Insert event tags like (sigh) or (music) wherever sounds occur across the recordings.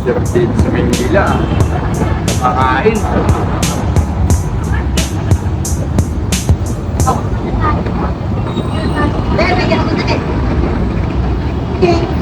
Sarap dito sa Manila. Kakain. Wala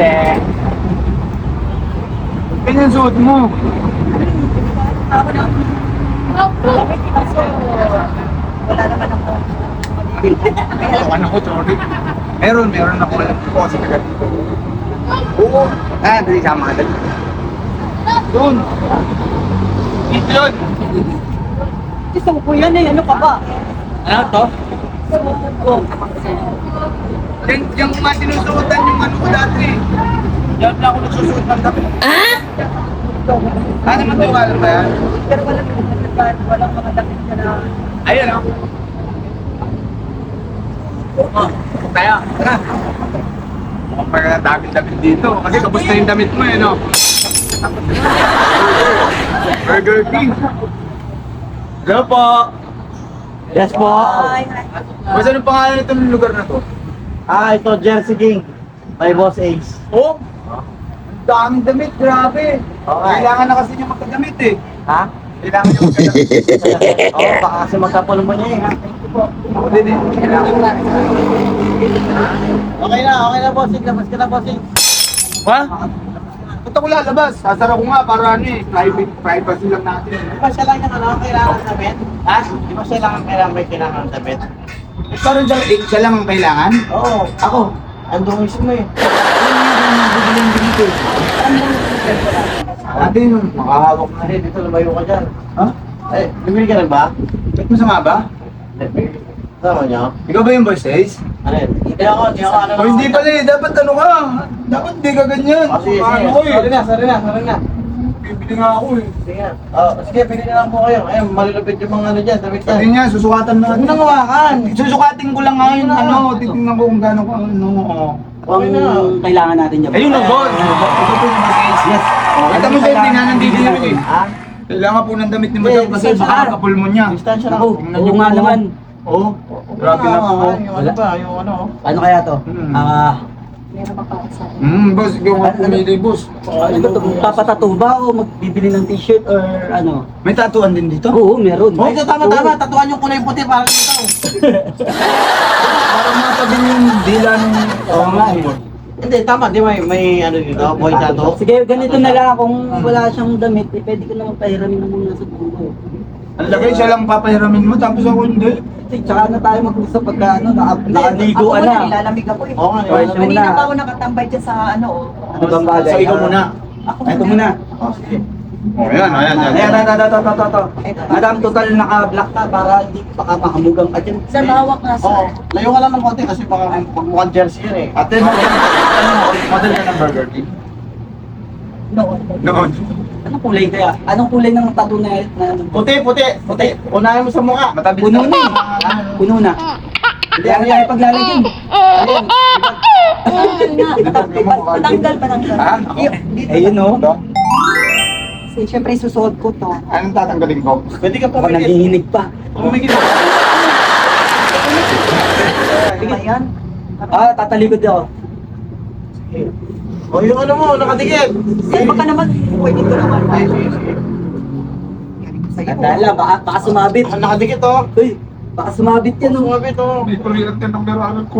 doon! Ako! Hi, te. Ganyan suot mo. Ako! Kawan ako, sorry. Meron, meron ako. Ko kasi taga dito. Oo. Ah, dali sama ka. Doon. Dito yun. Gusto ko yan eh, ano ka ba? Ano to? Yan, yung mga sinusuotan yung ano ko dati. Yan na ako nagsusuot ng damit. Ah? Ano man tiwala ba yan? Pero walang walang walang mga damit ka na. Ayun oh. Oh, kaya, tara. Mukhang parang damit-damit dito. Kasi kamusta yung damit mo eh, no? (laughs) Burger King. Hello po. Yes po. Basta anong pangalan itong lugar na to? Ah, ito Jersey King. By Boss Ace. Oh, ang daming damit, grabe. Okay. Kailangan na kasi niya magkadamit eh. Ha? Kailangan niya magkadamit. (laughs) Oo, baka kasi magkapulong mo niya eh. Ako din. Kailangan na. Okay na, okay na bossing. Labas ka na bossing. Ha? Ba't ako lalabas? Sasara ko nga para ano eh, private, privacy lang natin. Di ba siya lang yung ano, kailangan ng damit? Ha? Di ba siya lang ang kailangan may kailangan ng damit? Parang dyan, eh, siya lang ang kailangan? Oo. Ako. Andong mismo eh. Ate yun, makahawak na. Hindi, dito lumayo ka dyan. Ha? Eh, bibili ka rin ba? Ba't masama ba? Tama niyo? Ikaw ba yung says? Ano yun? Hindi ako, hindi ako ano. O hindi pala eh, dapat ano ka? Dapat hindi ka ganyan. Oh, sige, Ano sige. ko eh. Sorry na, sorry na, sorry na. Bibili nga ako eh. Sige, oh, sige, bili na lang po kayo. Ayun, malulupit yung mga ano dyan, damit Sabi niya, susukatan na. Huwag nang hawakan. Susukatin ko lang ngayon, ano, titingnan ko kung gaano ka, ano, oo. Okay na. kailangan natin dyan. Ayun na, boss. Ito po yung boss. Yes. At mo sir, hindi na nandito namin eh. Ha? Kailangan po ng damit ni Madam Eh, kasi distansya baka ka. makapulmon niya. Distansya na Ako, ako. oo nga naman. Oo. Grabe na po. Yung ano ba, yung ano. Ano kaya to? Hmm. Ah, Hmm, boss, ikaw nga pumili, boss. ano ba to? Papatato ba o magbibili ng t-shirt or ano? May tatuan din dito? Oo, meron. Oh, ito tama tama, tatuan yung kulay puti para ito. (laughs) Parang matabing yung dila ng... Oo nga eh. Hindi, tama, di may may ano dito, boy tato. Sige, ganito na lang. Kung wala siyang damit, eh, pwede ko naman pahiramin na muna sa buko. Ang lagay siya lang papahiramin mo, tapos ako hindi. Tsaka na tayo mag-usap pagka ano, naka, nakaligo ako na. muna, nilalamig ako eh. Oo nga, Okay? Kanina muna. pa ako nakatambay dyan sa ano, oh. Ano bang bagay? So, ikaw muna. Ako Ito muna. Oh, sige. Oh, yan, ayan, Ayan, ito, ito, ito, ito, ito, ito. Madam, total naka-black ka para hindi baka makamugang ka dyan. Sir, mahawak nga Oo, sir. layo ka lang ng konti kasi baka mukhang jersey yan eh. Ate, ano, model ka ng Burger King? Noon. Noon. Anong kulay kaya? Anong kulay ng tattoo na, na Puti, puti, puti. Unahin mo sa mukha. Matabi Puno na. Puno na. Hindi, ano yan ipaglalagyan? Ayun. Patanggal, patanggal. Ayun o. Kasi syempre susuot ko to. Anong tatanggalin ko? Pwede ka Baka pumigil. naghihinig pa. Pumigil. Ano ba yan? Ah, tatalikod ako. O yung ano mo, nakadikit. Sir, baka naman pwede ko naman. Lang, baka, baka sumabit. Ah, Nakadikit oh. Uy, baka sumabit yan o. Sumabit oh. Ko rin yan ang meron ko.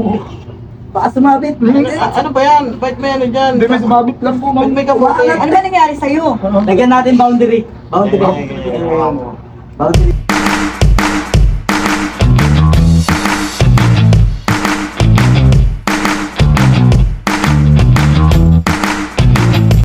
Baka sumabit. Ah, Ano ba yan? Bakit may ano dyan? Hindi, may sumabit lang po. Bakit may kabuti? Ano ba nangyari sa'yo? Lagyan natin boundary. Boundary. Boundary.